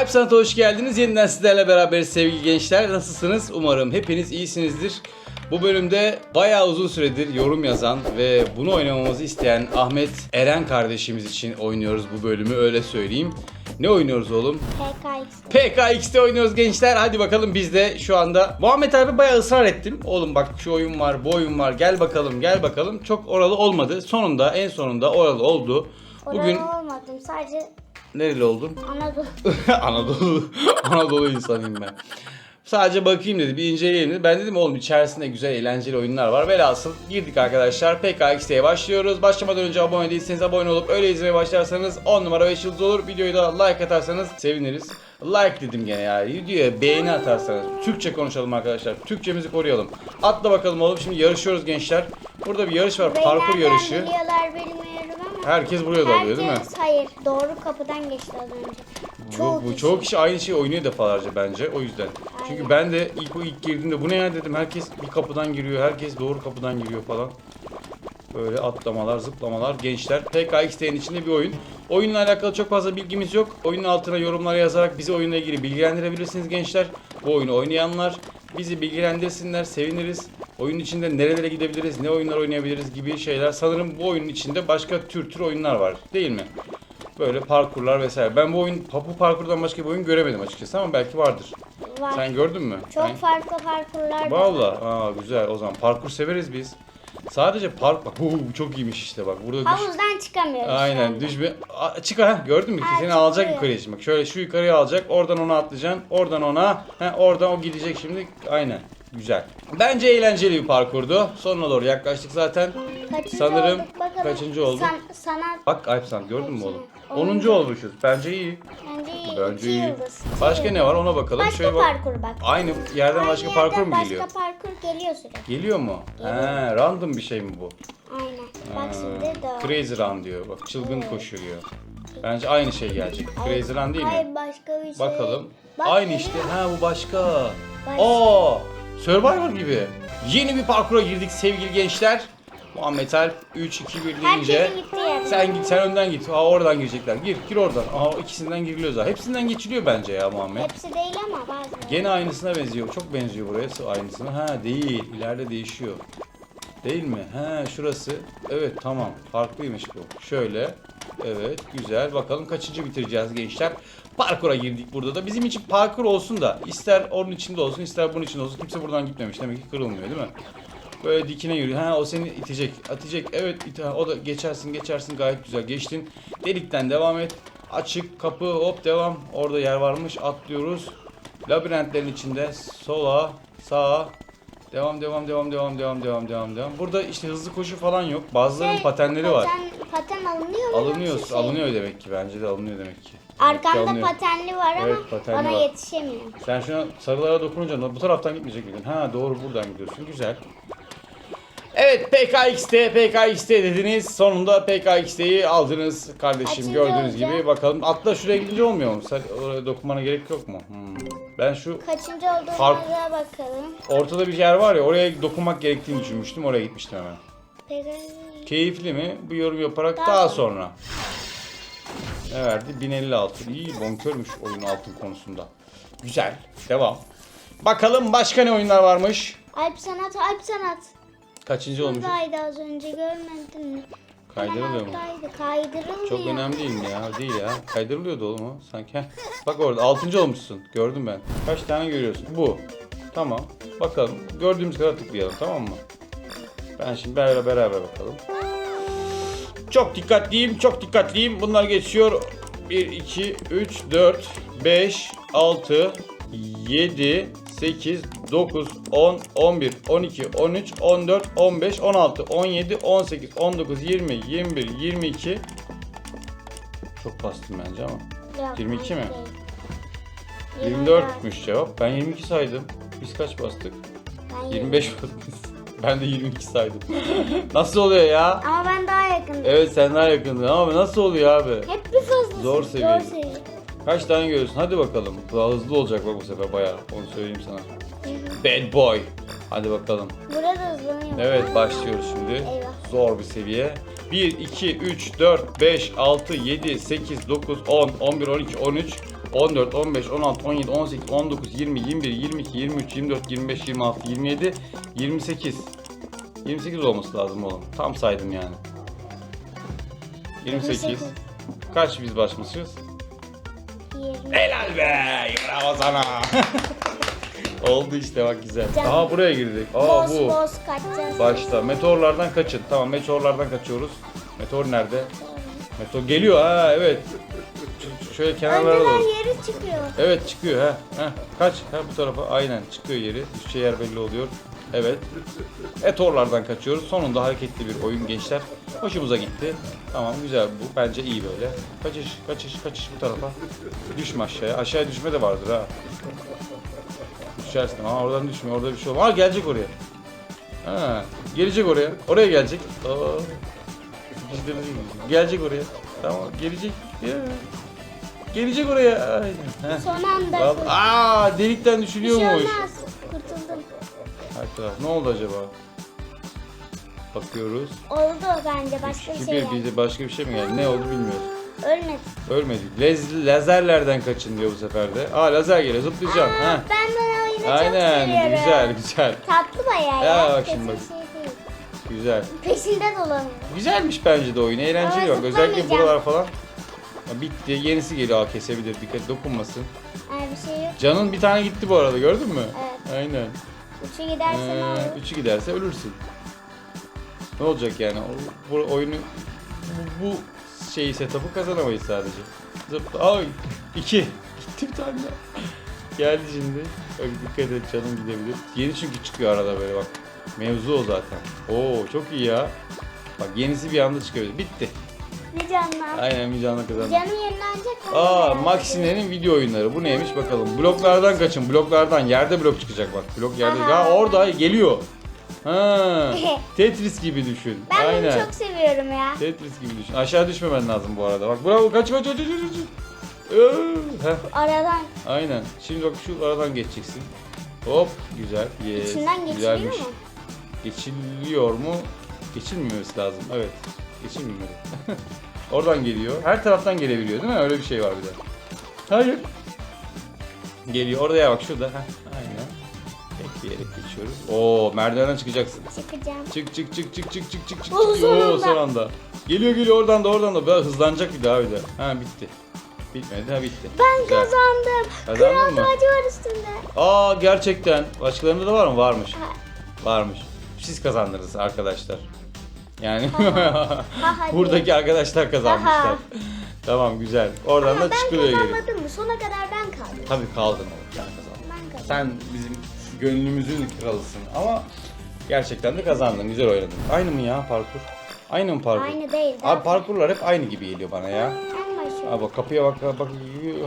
Alp Sanat'a hoş geldiniz. Yeniden sizlerle beraberiz sevgili gençler. Nasılsınız? Umarım hepiniz iyisinizdir. Bu bölümde bayağı uzun süredir yorum yazan ve bunu oynamamızı isteyen Ahmet Eren kardeşimiz için oynuyoruz bu bölümü öyle söyleyeyim. Ne oynuyoruz oğlum? PKX. PKX'te oynuyoruz gençler. Hadi bakalım biz de şu anda Muhammed abi bayağı ısrar ettim. Oğlum bak şu oyun var, bu oyun var. Gel bakalım, gel bakalım. Çok oralı olmadı. Sonunda en sonunda oralı oldu. Bugün Bugün... olmadım sadece nereli oldun? Anadolu. Anadolu Anadolu insanıyım ben. Sadece bakayım dedi, bir inceleyelim dedi. Ben dedim oğlum içerisinde güzel eğlenceli oyunlar var. Velhasıl girdik arkadaşlar. PKX'ye başlıyoruz. Başlamadan önce abone değilseniz abone olup öyle izlemeye başlarsanız 10 numara 5 yıldız olur. Videoyu da like atarsanız seviniriz. Like dedim gene ya. Videoya beğeni atarsanız. Türkçe konuşalım arkadaşlar. Türkçemizi koruyalım. Atla bakalım oğlum. Şimdi yarışıyoruz gençler. Burada bir yarış var. Parkur Beylerden yarışı. biliyorlar bilmiyorum ama. Herkes buraya dalıyor değil mi? Herkes hayır doğru kapıdan geçti az önce. Bu, bu çoğu kişi aynı şeyi oynuyor defalarca bence o yüzden. Çünkü ben de ilk o ilk girdiğimde bu ne ya dedim herkes bir kapıdan giriyor, herkes doğru kapıdan giriyor falan. Böyle atlamalar, zıplamalar, gençler. PKX'nin içinde bir oyun. Oyunla alakalı çok fazla bilgimiz yok. Oyunun altına yorumlara yazarak bizi oyunla ilgili bilgilendirebilirsiniz gençler. Bu oyunu oynayanlar bizi bilgilendirsinler, seviniriz. Oyunun içinde nerelere gidebiliriz, ne oyunlar oynayabiliriz gibi şeyler. Sanırım bu oyunun içinde başka tür tür oyunlar var değil mi? Böyle parkurlar vesaire. Ben bu oyun bu parkurdan başka bir oyun göremedim açıkçası ama belki vardır. Var. Sen gördün mü? Çok Ben- farklı parkurlar var. Valla. Aa güzel o zaman parkur severiz biz. Sadece park bak huu, çok iyiymiş işte bak burada düş. Havuzdan çıkamıyoruz. Aynen düş bir Aa, çık ha gördün mü Ha, seni alacak yukarıya şimdi bak şöyle şu yukarıya alacak oradan ona atlayacaksın oradan ona he, oradan o gidecek şimdi aynen güzel. Bence eğlenceli bir parkurdu sonuna doğru yaklaştık zaten. Kaçıncı Sanırım olduk bakalım. kaçıncı olduk? San, sanat Bak Alp sen gördün mü oğlum? Onuncu. 10. olmuşuz bence iyi. bence iyi. Bence iki iyi. yıldız. Başka ne var ona bakalım. Başka Şöyle bak. parkur bak. Aynı yerden Aynı başka yerden parkur mu geliyor? Başka parkur geliyor sürekli. Geliyor mu? He, random bir şey mi bu? Aynen. Bak şimdi de. Crazy Run diyor. Bak çılgın koşuyor. Bence aynı şey gelecek. Crazy Run değil mi? Hayır başka bir şey. Bakalım. Bak, aynı işte. Ha bu başka. Başka. Aa! Survivor gibi. Yeni bir parkura girdik sevgili gençler. Muhammed Alp 3 2 1 deyince Herkesin gittiği yer. sen git sen önden git. Aa oradan girecekler. Gir gir oradan. Aa ikisinden giriliyor zaten. Hepsinden geçiliyor bence ya Muhammed. Hepsi değil ama bazıları. Gene aynısına benziyor. Çok benziyor buraya aynısına. Ha değil. İleride değişiyor. Değil mi? Ha şurası. Evet tamam. Farklıymış bu. Şöyle. Evet güzel. Bakalım kaçıncı bitireceğiz gençler. Parkura girdik burada da. Bizim için parkur olsun da ister onun içinde olsun ister bunun içinde olsun. Kimse buradan gitmemiş. Demek ki kırılmıyor değil mi? Böyle dikine yürüyor. Ha o seni itecek. Atacak. Evet ite. O da geçersin geçersin gayet güzel. Geçtin. Delikten devam et. Açık kapı hop devam. Orada yer varmış. Atlıyoruz. Labirentlerin içinde sola, sağa, devam devam devam devam devam devam devam devam. Burada işte hızlı koşu falan yok. Bazılarının Şey, patenleri var. paten, Paten alınıyor mu? Alınıyor, yoksa şey- alınıyor demek ki. Bence de alınıyor demek ki. Demek ki Arkamda alınıyor. patenli var ama Evet, patenli ona var. yetişemiyorum. Sen şuna sarılara dokununca bu taraftan gitmeyecek miydin? Ha doğru buradan gidiyorsun. Güzel. Evet PKX'te PKX'te dediniz. Sonunda PKX'teyi aldınız kardeşim Kaçıncı gördüğünüz olacak? gibi. Bakalım atla şuraya gidince olmuyor mu? Sen oraya dokunmana gerek yok mu? Hmm. Ben şu Kaçıncı olduğumuza Fark- bakalım. ortada bir yer var ya oraya dokunmak gerektiğini düşünmüştüm. Oraya gitmiştim hemen. Peki. Keyifli mi? Bu yorum yaparak daha, Daha sonra. Ne verdi? 1056. İyi bonkörmüş oyun altın konusunda. Güzel. Devam. Bakalım başka ne oyunlar varmış? Alp sanat, Alp sanat. Kaçıncı olmuş? Buradaydı az önce görmedin mi? Kaydırılıyor mu? Alttaydı. Kaydırılmıyor. Çok önemli değil mi ya? Değil ya. Kaydırılıyordu oğlum o sanki. Bak orada altıncı olmuşsun. Gördüm ben. Kaç tane görüyorsun? Bu. Tamam. Bakalım. Gördüğümüz kadar tıklayalım tamam mı? Ben şimdi beraber beraber bakalım. Çok dikkatliyim, çok dikkatliyim. Bunlar geçiyor. 1, 2, 3, 4, 5, 6, 7, 8, 9, 10, 11, 12, 13, 14, 15, 16, 17, 18, 19, 20, 21, 22. Çok bastım bence ama. Yok, 22 mi? değil. 24'müş cevap. Ben 22 saydım. Biz kaç bastık? Ben 25 bastık. Ben de 22 saydım. nasıl oluyor ya? Ama ben daha yakındım. Evet sen daha yakındın ama nasıl oluyor abi? Hep bir fazlası. Zor seviye. Zor seviye. Kaç tane görüyorsun? Hadi bakalım. Daha hızlı olacak bak bu sefer bayağı. Onu söyleyeyim sana. Bad boy. Hadi bakalım. Burada hızlanıyor. Evet başlıyoruz şimdi. Eyvah. Zor bir seviye. 1, 2, 3, 4, 5, 6, 7, 8, 9, 10, 11, 12, 13, 14, 15, 16, 17, 18, 19, 20, 21, 22, 23, 24, 25, 26, 27, 28. 28 olması lazım oğlum. Tam saydım yani. 28. 28. Kaç biz başmışız? 20. Helal be! Bravo sana! Oldu işte bak güzel. Aha buraya girdik. Aa Boz bu. boz kaçacağız. Başta. Meteorlardan kaçın. Tamam meteorlardan kaçıyoruz. Meteor nerede? Meteor geliyor ha evet. Ş- şöyle kenarlara doğru. yeri çıkıyor. Evet çıkıyor ha. ha. Kaç? Ha bu tarafa. Aynen çıkıyor yeri. Düşeceği yer belli oluyor. Evet. Meteorlardan kaçıyoruz. Sonunda hareketli bir oyun gençler. Hoşumuza gitti. Tamam güzel bu. Bence iyi böyle. Kaçış, kaçış, kaçış bu tarafa. Düşme aşağıya. Aşağıya düşme de vardır ha. Düşersin. Aa oradan düşmüyor. Orada bir şey olmaz. Aa gelecek oraya. Ha, gelecek oraya. Oraya gelecek. Aa. Gelecek oraya. Tamam gelecek. Ya. Gelecek oraya. Aynen. Heh. Son anda. Vallahi- Aa delikten Bir şey düşülüyormuş. olmaz. Kurtuldum. Taraf. Ne oldu acaba? Bakıyoruz. Oldu bence başka bir şey bir, bize başka bir şey mi geldi? Ne oldu bilmiyoruz. Ölmedi. Ölmedik. Lez, lazerlerden kaçın diyor bu sefer de. Aa lazer geliyor. Zıplayacağım. Aa, Ha. ben bu oyunu çok Aynen. seviyorum. Güzel güzel. Tatlı bayağı Ya ya. bak şimdi bak. bir şey değil. Güzel. Peşinde dolanıyor. Güzelmiş bence de oyun. Eğlenceli Ama bak. Özellikle buralar falan. Bitti. Yenisi geliyor. Aa, kesebilir. Dikkat dokunmasın. Yani bir şey yok. Canın bir tane gitti bu arada gördün mü? Evet. Aynen. Üçü giderse ne Ee, olur? üçü giderse ölürsün. Ne olacak yani? O- Bu oyunu bu, bu şeyi setup'ı kazanamayız sadece. Zıpla. Ay iki. Gitti bir tane daha. Geldi şimdi. Bak dikkat et canım gidebilir. Yeni çünkü çıkıyor arada böyle bak. Mevzu o zaten. Oo çok iyi ya. Bak yenisi bir anda çıkıyor. Bitti. Bir canlan. Aynen bir canlı kazandı. Canım yenilenecek. Aa Maxine'nin video oyunları. Bu neymiş bakalım. Bloklardan kaçın. Bloklardan. Yerde blok çıkacak bak. Blok yerde. Aha. Ya orada geliyor. Ha. Tetris gibi düşün. Ben Aynen. bunu çok seviyorum ya. Tetris gibi düşün. Aşağı düşmemen lazım bu arada. Bak bravo kaç kaç kaç kaç kaç. heh, Aradan aynen. Şimdi bak şu aradan geçeceksin. Hop güzel. Yes. içinden geçiliyor Güzelmiş. mu? Geçiliyor mu? Geçilmemesi lazım. Evet. Geçilmiyor. Oradan geliyor. Her taraftan gelebiliyor değil mi? Öyle bir şey var bir de. Hayır. Geliyor. Orada ya bak şurada. Heh, aynen. Bekleyerek geçiyoruz. Oo merdivenden çıkacaksın. Çıkacağım. Çık çık çık çık çık çık çık çık. Oo, son Oo, son anda. Geliyor geliyor oradan da oradan da. Böyle hızlanacak bir daha bir de. Ha bitti. Bitmedi ha bitti. Ben Güzel. kazandım. Kazandın Kral mı? tacı var üstünde. Aa gerçekten. Başkalarında da var mı? Varmış. Ha. Varmış. Siz kazandınız arkadaşlar. Yani Ha, buradaki arkadaşlar kazanmışlar. Tamam güzel. Oradan Ama da ben çıkılıyor geri. kazanmadım mı? Sona kadar ben kaldım. Tabii kaldın oğlum. Sen kazandın. Ben kazandım. Sen bizim gönlümüzün kralısın ama gerçekten de kazandın. Güzel oynadın. Aynı mı ya parkur? Aynı mı parkur? Aynı değil. Abi parkurlar hep aynı gibi geliyor bana ya. Abi bak kapıya bak bak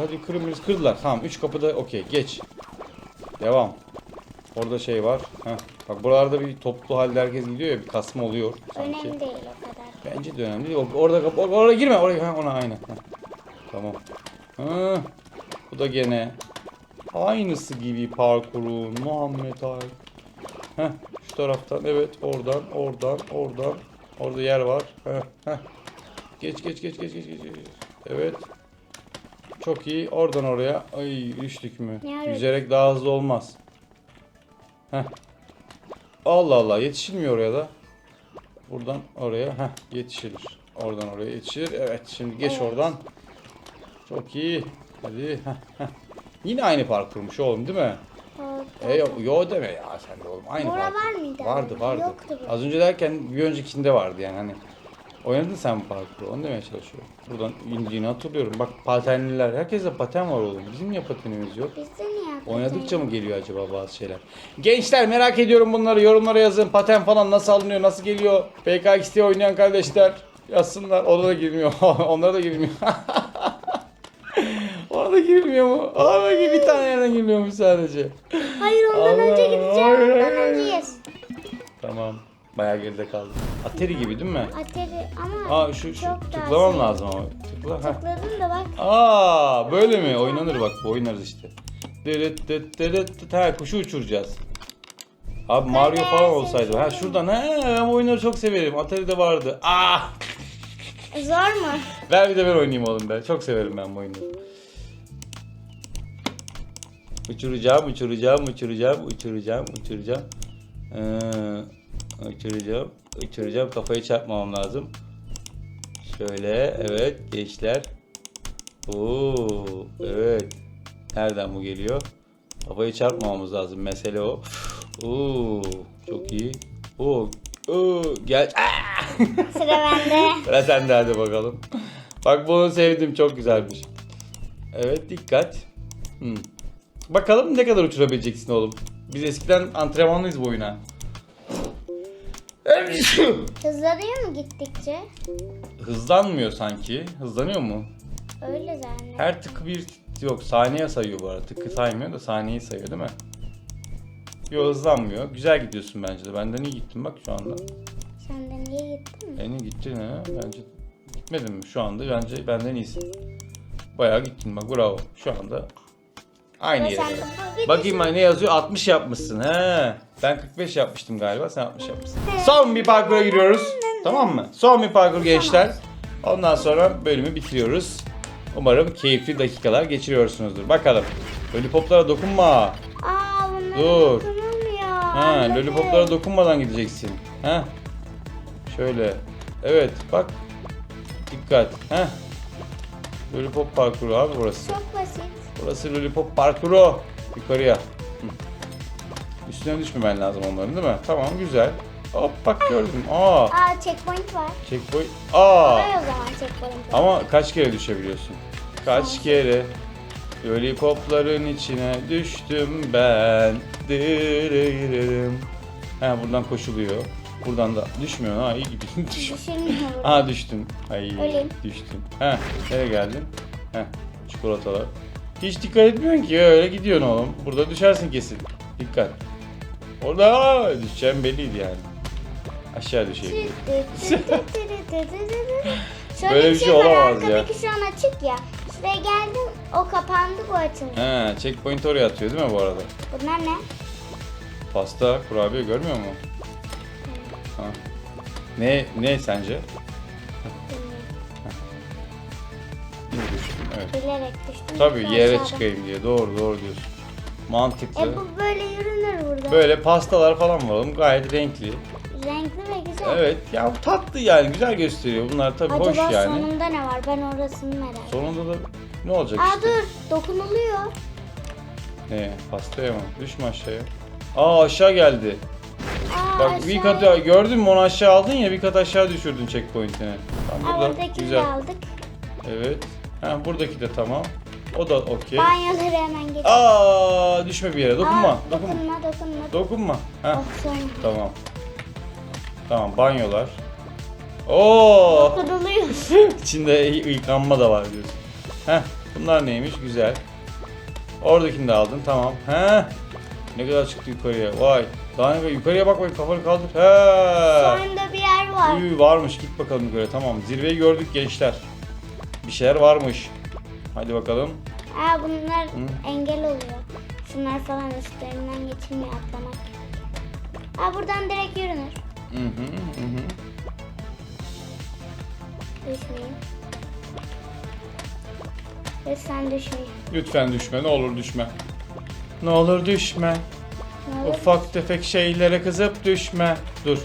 hadi birisi kırdılar. Tamam 3 kapıda okey geç. Devam. Orada şey var. Heh. Bak buralarda bir toplu halde herkes gidiyor ya bir kasma oluyor sanki. Önemli değil o kadar. Bence de önemli değil. Orada or- oraya girme oraya ha, ona aynı. Heh. Tamam. Ha. Bu da gene aynısı gibi parkurun Muhammed Ali. Heh, şu taraftan evet oradan oradan oradan orada yer var. Heh, heh. Geç geç geç geç geç geç. Evet. Çok iyi. Oradan oraya. Ay düştük mü? Yani- Yüzerek daha hızlı olmaz. Heh. Allah Allah yetişilmiyor oraya da. Buradan oraya heh, yetişilir. Oradan oraya yetişilir. Evet şimdi geç Evet. oradan. Çok iyi. Hadi. heh, heh. Yine aynı parkurmuş oğlum değil mi? O- E, yo, yo deme ya sen de oğlum. Aynı Bora parkur. var mıydı? Vardı vardı. Yoktu bu. Az önce derken bir öncekinde vardı yani hani. Oynadın sen bu parkuru. Onu demeye çalışıyorum. Buradan indiğini hatırlıyorum. Bak patenliler. Herkeste paten var oğlum. Bizim niye patenimiz yok? Bizde niye Oynadıkça mı geliyor acaba bazı şeyler? Gençler merak ediyorum bunları. Yorumlara yazın. Paten falan nasıl alınıyor, nasıl geliyor? PKXT oynayan kardeşler yazsınlar. Ona da girmiyor. Onlara da girmiyor. Ona da girmiyor mu? Ona bir tane yerden girmiyormuş sadece. Hayır ondan Allah, önce gideceğim. hayır, Ondan hayır. önce yes. Tamam. Bayağı geride kaldı. Atari gibi değil mi? Atari ama Aa şu, şu çok tıklamam şey. lazım ama. Tıkla. Tıkladım da bak. Aa böyle mi? Oynanır bak oynarız işte. Dırıt dıt dırıt dıt. Ha kuşu uçuracağız. Abi Mario falan olsaydı. Ha şuradan he ben bu oyunları çok severim. Atari'de vardı. Ah! Zor mu? Ver bir de ben oynayayım oğlum ben. Çok severim ben bu oyunları. Uçuracağım, uçuracağım, uçuracağım, uçuracağım, uçuracağım. Ee, uçuracağım, uçuracağım. Kafayı çarpmamam lazım. Şöyle, evet gençler. Oo, evet. Nereden bu geliyor? Kafayı çarpmamamız lazım. Mesele o. Oo, çok iyi. Oo, oo, gel. Sıra bende. Sıra sende hadi bakalım. Bak bunu sevdim çok güzelmiş. Evet dikkat. Hmm. Bakalım ne kadar uçurabileceksin oğlum. Biz eskiden antrenmanlıyız bu oyuna. Hızlanıyor mu gittikçe? Hızlanmıyor sanki. Hızlanıyor mu? Öyle zannediyorum. Her tık bir yok saniye sayıyor bu arada. Tıkı saymıyor da saniyeyi sayıyor değil mi? Yok hızlanmıyor. Güzel gidiyorsun bence de. Benden iyi gittin bak şu anda. Sen de niye gittin mi? En iyi gittin ha. Bence gitmedin mi? Şu anda bence benden iyisin. Bayağı gittin bak bravo. Şu anda aynı yere. Bakayım ne yazıyor? 60 yapmışsın. He. Ben 45 yapmıştım galiba. Sen 60 yapmışsın. Son bir parkura giriyoruz. Tamam mı? Son bir parkur gençler. Ondan sonra bölümü bitiriyoruz. Umarım keyifli dakikalar geçiriyorsunuzdur. Bakalım. Lollipoplara dokunma. Aa bunlar Dur. dokunulmuyor. Ha, Anladım. lollipoplara dokunmadan gideceksin. Ha. Şöyle. Evet, bak. Dikkat. Ha. Lollipop parkuru abi burası. Çok basit. Burası lollipop parkuru. Yukarıya. Hı. Üstüne düşmemen lazım onların değil mi? Tamam güzel. Hop bak gördüm. Aa. Aa checkpoint var. Checkpoint. Aa. Kolay o zaman checkpoint. var. Ama kaç kere düşebiliyorsun? Kaç kere? Lollipopların içine düştüm ben. Dırırırım. Ha buradan koşuluyor. Buradan da düşmüyor. Ha iyi gibi. Düş. Düşürmüyor. Aa düştüm. Ay Öleyim. düştüm. Ha nereye geldin? Ha çikolatalar. Hiç dikkat etmiyorsun ki öyle gidiyorsun oğlum. Burada düşersin kesin. Dikkat. Orada düşeceğim belliydi yani. Aşağı düşeyim. Şöyle Böyle bir şey şey var olamaz ya. arkadaki şu an açık ya. Şuraya geldim o kapandı bu açıldı. Ha checkpoint oraya atıyor değil mi bu arada? Bunlar ne? Pasta, kurabiye görmüyor mu? Ha. Ne ne sence? Bilmiyorum. Bir düştüm, evet. Bilerek düştüm. Tabii Yoksa yere aşağıda. çıkayım diye. Doğru doğru diyorsun. Mantıklı. E bu böyle yürünür burada. Böyle pastalar falan var oğlum gayet renkli. Renkli ve güzel. Evet ya tatlı yani güzel gösteriyor. Bunlar tabii Acaba hoş yani. sonunda ne var? Ben orasını merak ediyorum. Sonunda da ne olacak Aa işte? dur dokunuluyor. Ne? Pastaya mı? Düşme aşağıya. Aa aşağı geldi. Aa, Bak aşağı- bir kat gördün mü onu aşağı aldın ya bir kat aşağı düşürdün checkpoint'ini. Tam Aa, burada. oradakini de Güzel. aldık. Evet. Ha buradaki de tamam. O da okey. Banyoları hemen geç. Aa düşme bir yere. Dokunma. Aa, dokunma. dokunma dokunma. Dokunma. Ha Oh tamam. Tamam banyolar. Oo! Dokunuluyor. İçinde yıkanma da var diyorsun. Heh, bunlar neymiş? Güzel. Oradakini de aldın, tamam. Heh. Ne kadar çıktı yukarıya? Vay. Daha ne yukarıya bak bak kafanı kaldır. He. Sonunda bir yer var. Üy, varmış. Git bakalım yukarı. Tamam. Zirveyi gördük gençler. Bir şeyler varmış. Hadi bakalım. Aa bunlar Hı. engel oluyor. Şunlar falan üstlerinden geçilmiyor atlamak. Aa buradan direkt yürünür. Hı hı hı hı. Düşmeyeyim. Lütfen düşmeyeyim. Lütfen düşme. Ne olur düşme. Ne olur düşme. Ne olur? Ufak tefek şeylere kızıp düşme. Dur.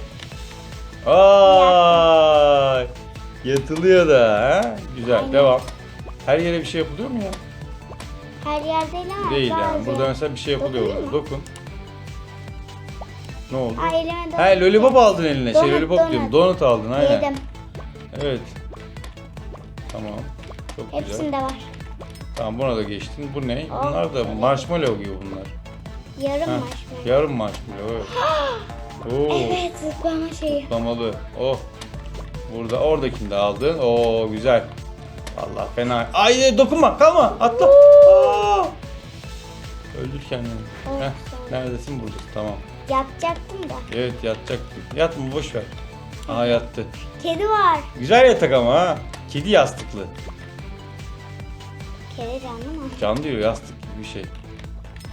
Ay! Yatılıyor da ha? Güzel. Aynen. Devam. Her yere bir şey yapılıyor mu ya? Her yer değil ama Değil yani. bazı- Burada mesela bir şey yapılıyor. Burada. mı? Dokun. Ne oldu? Aa elime donut. He lollipop aldın eline. şey Donut, lollipop donut. diyorum. Donut aldın aynen. Yedim. Evet. Tamam. Çok güzel. Hepsinde var. Tamam buna da geçtin. Bu ne? Oh, Bunlar da marshmallow gibi bunlar. Yarım Heh, marshmallow. Yarım marshmallow evet. Oo. Evet zıplama şeyi. Kutlamalı. Oh. Burada oradakini de aldın. Oo güzel. Vallahi fena. Ay dokunma kalma atla. Aa! Öldür kendini. Oh, Heh, neredesin buradasın tamam. Yapacaktım da. Evet yatacaktın. Yatma boş ver. Aa yattı. Kedi var. Güzel yatak ama ha. Kedi yastıklı. Kedi canlı mı? Can diyor yastık gibi bir şey.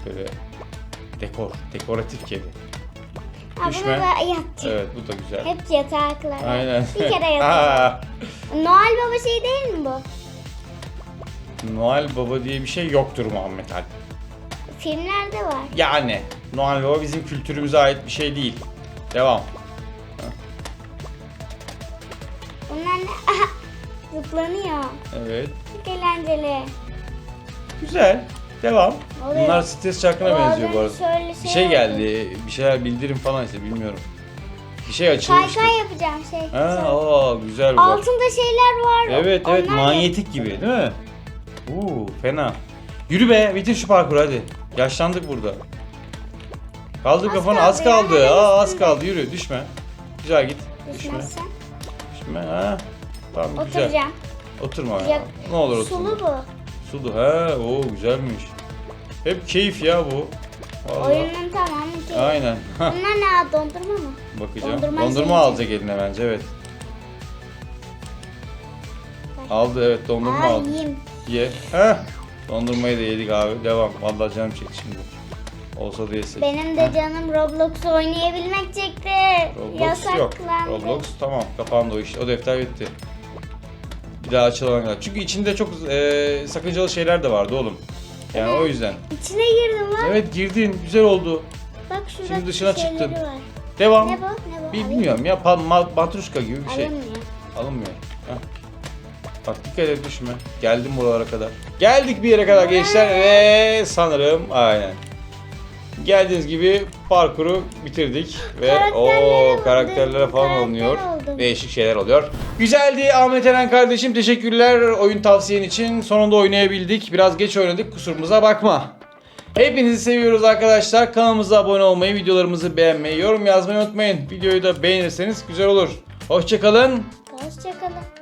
Böyle dekor, dekoratif kedi. Aa, Düşme. buna da yatacak. Evet bu da güzel. Hep yataklar. Aynen. Bir kere yatak. Noel Baba şey değil mi bu? Noel Baba diye bir şey yoktur Muhammed Alp. Filmlerde var. Yani Noel Baba bizim kültürümüze ait bir şey değil. Devam. Bunlar ne? Aha, zıplanıyor. Evet. Çok eğlenceli. Güzel. Devam. Oluyor. Bunlar stres çarkına az benziyor bu arada. şöyle Bir şey şey geldi. Bir şeyler bildirim falan ise bilmiyorum. Bir şey açılmıştı. kay yapacağım şey. Ha, aa, güzel bu. Altında şeyler var. Evet evet Onlar manyetik gibi değil mi? Uuu fena. Yürü be bitir şu parkuru hadi. Yaşlandık burada. Kaldır Az kafanı az ya, kaldı. hemen Aa, az kaldı yürü düşme. Güzel git. Düşme. Düşmezsen Düşme ha. Tamam güzel. oturacağım. Oturma ya. Ya- Ne olur oturma. Sulu bu. Sulu he. Oo güzelmiş. Hep keyif ya bu. Vallahi. Oyunun tamamı ki. Aynen. Hah, Bunlar ne abi, dondurma mı? Bakacağım. Dondurma Dondurma, yiyecek. alacak eline bence evet. Aldı evet dondurma Aa, aldı. yiyeyim. Ye. Heh. Dondurmayı da yedik abi. Devam. Vallahi canım çekti şimdi. Olsa da yesek. Benim de canım Roblox oynayabilmek çekti. Roblox yok. Yasaklandı. Roblox tamam. Kapandı o iş. O defter bitti. Bir daha açılana kadar. Çünkü içinde çok e, sakıncalı şeyler de vardı oğlum. Yani o yüzden. İçine girdim lan. Evet girdin. Güzel oldu. Bak şurada Şimdi dışına şeyleri çıktın. Var. Devam. Ne bu? Ne bu? Bilmiyorum ya. Pa- ma- matruşka gibi bir şey. Alınmıyor. Alınmıyor. Bak dikkat et düşme. Geldim buralara kadar. Geldik bir yere kadar gençler ve sanırım aynen. Geldiğiniz gibi parkuru bitirdik ve o karakterlere falan karakter alınıyor. oldum. Değişik şeyler oluyor. Güzeldi Ahmet Eren kardeşim. Teşekkürler oyun tavsiyen için. Sonunda oynayabildik. Biraz geç oynadık. Kusurumuza bakma. Hepinizi seviyoruz arkadaşlar. Kanalımıza abone olmayı, videolarımızı beğenmeyi, yorum yazmayı unutmayın. Videoyu da beğenirseniz güzel olur. Hoşçakalın. Hoşçakalın.